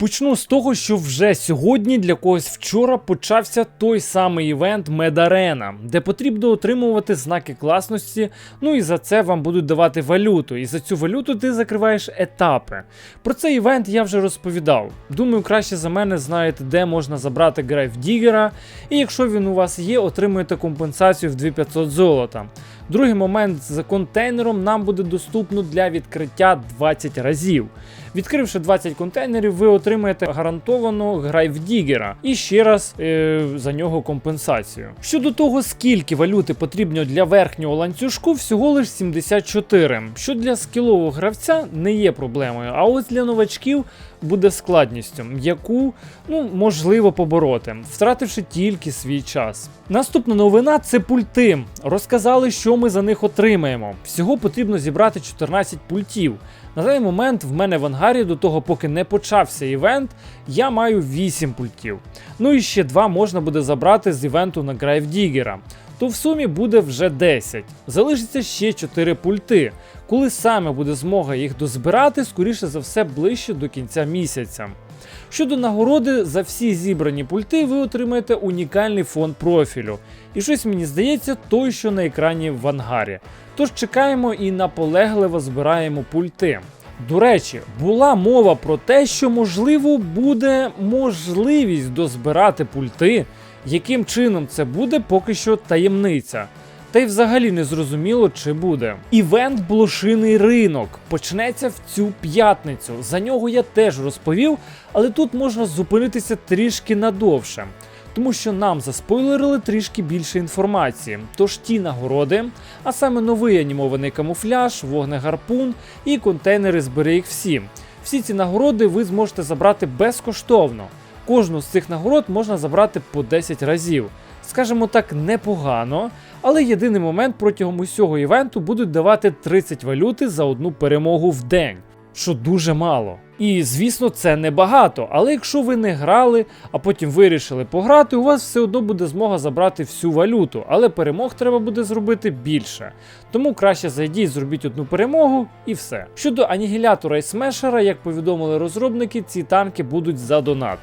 Почну з того, що вже сьогодні для когось вчора почався той самий івент Медарена, де потрібно отримувати знаки класності. Ну і за це вам будуть давати валюту. І за цю валюту ти закриваєш етапи. Про цей івент я вже розповідав. Думаю, краще за мене знаєте, де можна забрати Грайв Дігера. І якщо він у вас є, отримуєте компенсацію в 2500 золота. Другий момент за контейнером нам буде доступно для відкриття 20 разів. Відкривши 20 контейнерів, ви отримаєте гарантовано грайвдігера і ще раз е, за нього компенсацію. Щодо того, скільки валюти потрібно для верхнього ланцюжку, всього лиш 74, що для скілового гравця не є проблемою. А ось для новачків буде складністю, яку ну можливо побороти, втративши тільки свій час. Наступна новина це пульти. Розказали, що ми за них отримаємо. Всього потрібно зібрати 14 пультів. На даний момент в мене в ангарі до того, поки не почався івент, я маю 8 пультів. Ну і ще 2 можна буде забрати з івенту на Грайвдігера. То в сумі буде вже 10. Залишиться ще 4 пульти. Коли саме буде змога їх дозбирати, скоріше за все ближче до кінця місяця. Щодо нагороди, за всі зібрані пульти ви отримаєте унікальний фон профілю. І щось мені здається, той, що на екрані в ангарі. Тож чекаємо і наполегливо збираємо пульти. До речі, була мова про те, що можливо буде можливість дозбирати пульти. Яким чином це буде, поки що таємниця. Та й взагалі не зрозуміло, чи буде. Івент Блошиний ринок почнеться в цю п'ятницю. За нього я теж розповів, але тут можна зупинитися трішки надовше. Тому що нам заспойлерили трішки більше інформації. Тож ті нагороди, а саме новий анімований камуфляж, вогнегарпун і контейнери збери їх всі. Всі ці нагороди ви зможете забрати безкоштовно. Кожну з цих нагород можна забрати по 10 разів. Скажімо так, непогано, але єдиний момент протягом усього івенту будуть давати 30 валюти за одну перемогу в день, що дуже мало. І звісно, це небагато, але якщо ви не грали, а потім вирішили пограти, у вас все одно буде змога забрати всю валюту, але перемог треба буде зробити більше. Тому краще зайдіть, зробіть одну перемогу і все. Щодо анігілятора і смешера, як повідомили розробники, ці танки будуть за донат.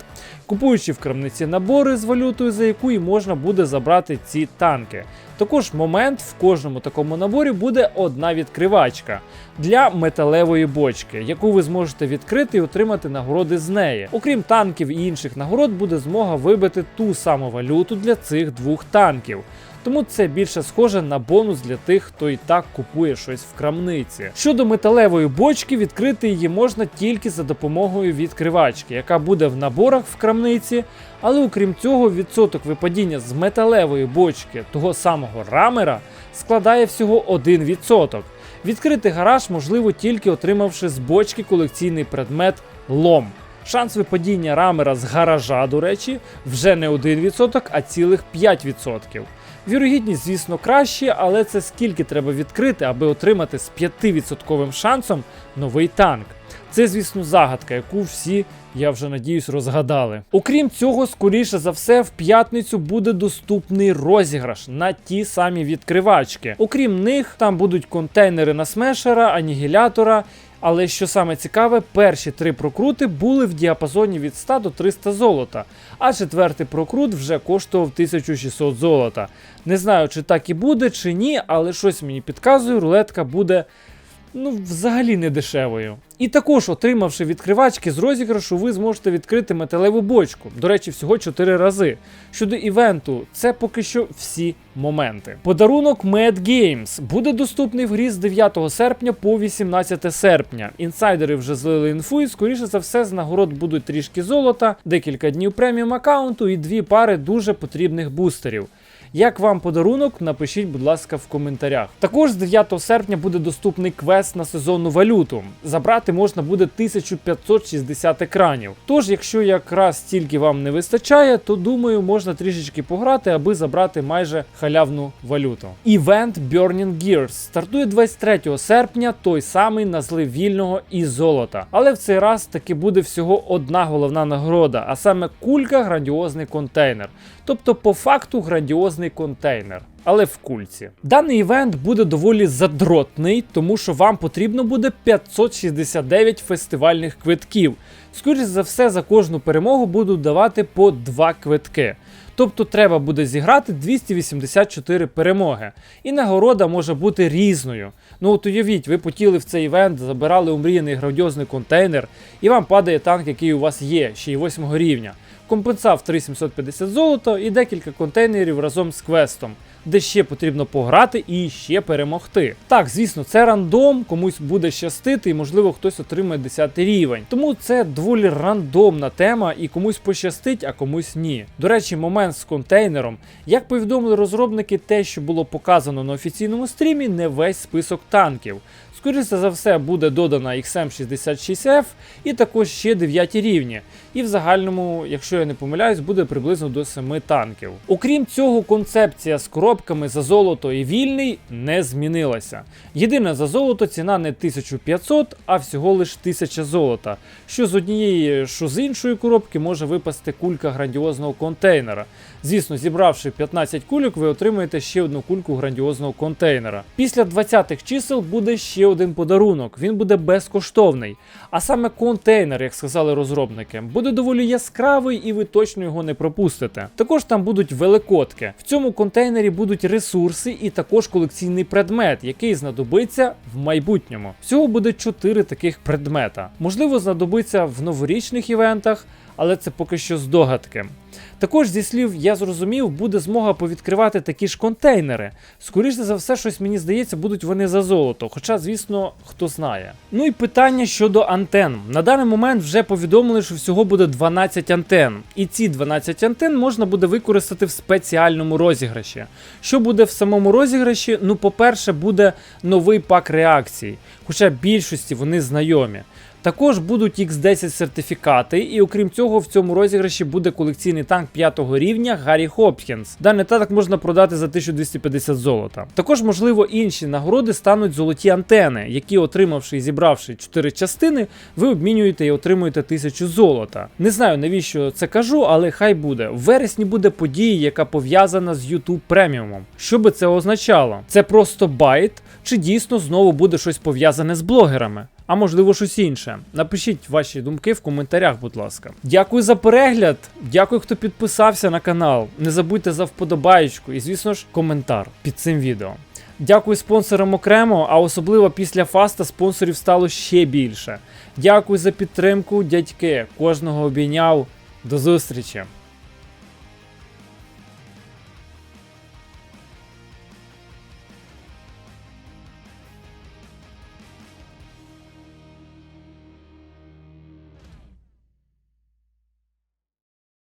Купуючи в крамниці набори з валютою, за яку і можна буде забрати ці танки. Також момент в кожному такому наборі буде одна відкривачка для металевої бочки, яку ви зможете відкрити і отримати нагороди з неї. Окрім танків і інших нагород, буде змога вибити ту саму валюту для цих двох танків. Тому це більше схоже на бонус для тих, хто і так купує щось в крамниці. Щодо металевої бочки, відкрити її можна тільки за допомогою відкривачки, яка буде в наборах в крамниці. Але окрім цього, відсоток випадіння з металевої бочки того самого рамера складає всього 1%. Відкрити гараж можливо тільки отримавши з бочки колекційний предмет лом. Шанс випадіння рамера з гаража, до речі, вже не 1%, а цілих 5%. Вірогідність, звісно, краще, але це скільки треба відкрити, аби отримати з 5% шансом новий танк. Це, звісно, загадка, яку всі, я вже надіюсь, розгадали. Окрім цього, скоріше за все, в п'ятницю буде доступний розіграш на ті самі відкривачки. Окрім них, там будуть контейнери на смешера, анігілятора. Але що саме цікаве, перші три прокрути були в діапазоні від 100 до 300 золота, а четвертий прокрут вже коштував 1600 золота. Не знаю, чи так і буде, чи ні, але щось мені підказує, рулетка буде ну, взагалі не дешевою. І також, отримавши відкривачки з розіграшу, ви зможете відкрити металеву бочку. До речі, всього 4 рази. Щодо івенту, це поки що всі моменти. Подарунок Mad Games буде доступний в грі з 9 серпня по 18 серпня. Інсайдери вже злили інфу, і скоріше за все з нагород будуть трішки золота, декілька днів преміум аккаунту і дві пари дуже потрібних бустерів. Як вам подарунок, напишіть, будь ласка, в коментарях. Також з 9 серпня буде доступний квест на сезонну валюту. Забрати можна буде 1560 екранів. Тож, якщо якраз стільки вам не вистачає, то думаю, можна трішечки пограти, аби забрати майже халявну валюту. Івент Burning Gears стартує 23 серпня, той самий на злив вільного і золота. Але в цей раз таки буде всього одна головна нагорода, а саме кулька грандіозний контейнер. Тобто, по факту, грандіозний контейнер. але в кульці. Даний івент буде доволі задротний, тому що вам потрібно буде 569 фестивальних квитків. Скоріше за все, за кожну перемогу будуть давати по 2 квитки. Тобто треба буде зіграти 284 перемоги. І нагорода може бути різною. Ну от уявіть, ви потіли в цей івент, забирали умріяний грандіозний контейнер, і вам падає танк, який у вас є, ще й 8 рівня. Компенсав 3750 золота і декілька контейнерів разом з квестом, де ще потрібно пограти і ще перемогти. Так, звісно, це рандом, комусь буде щастити, і можливо хтось отримає 10 рівень. Тому це доволі рандомна тема, і комусь пощастить, а комусь ні. До речі, момент з контейнером. Як повідомили розробники, те, що було показано на офіційному стрімі, не весь список танків. Скоріше за все буде додана XM66F і також ще 9 рівні. І в загальному, якщо я не помиляюсь, буде приблизно до 7 танків. Окрім цього, концепція з коробками за золото і вільний не змінилася. Єдине за золото ціна не 1500, а всього лиш 1000 золота. Що з однієї, що з іншої коробки може випасти кулька грандіозного контейнера. Звісно, зібравши 15 кульок, ви отримаєте ще одну кульку грандіозного контейнера. Після 20-х чисел буде ще один подарунок. Він буде безкоштовний. А саме контейнер, як сказали розробники, буде доволі яскравий і ви точно його не пропустите. Також там будуть великодки. В цьому контейнері будуть ресурси і також колекційний предмет, який знадобиться в майбутньому. Всього буде 4 таких предмета. Можливо, знадобиться в новорічних івентах, але це поки що здогадки. Також зі слів я зрозумів, буде змога повідкривати такі ж контейнери. Скоріше за все, щось мені здається, будуть вони за золото. Хоча, звісно, хто знає. Ну і питання щодо антен. На даний момент вже повідомили, що всього буде 12 антен. І ці 12 антен можна буде використати в спеціальному розіграші. Що буде в самому розіграші? Ну, по-перше, буде новий пак реакцій, хоча більшості вони знайомі. Також будуть X10 сертифікати, і окрім цього, в цьому розіграші буде колекційний танк 5 рівня Гаррі Хопкінс. Даний танк можна продати за 1250 золота. Також, можливо, інші нагороди стануть золоті антени, які, отримавши і зібравши 4 частини, ви обмінюєте і отримуєте 1000 золота. Не знаю навіщо це кажу, але хай буде. В вересні буде подія, яка пов'язана з YouTube преміумом. Що би це означало? Це просто байт, чи дійсно знову буде щось пов'язане з блогерами? А можливо щось інше. Напишіть ваші думки в коментарях, будь ласка. Дякую за перегляд, дякую, хто підписався на канал. Не забудьте за вподобаєчку і, звісно ж, коментар під цим відео. Дякую спонсорам окремо, а особливо після фаста спонсорів стало ще більше. Дякую за підтримку, дядьки. Кожного обійняв. До зустрічі!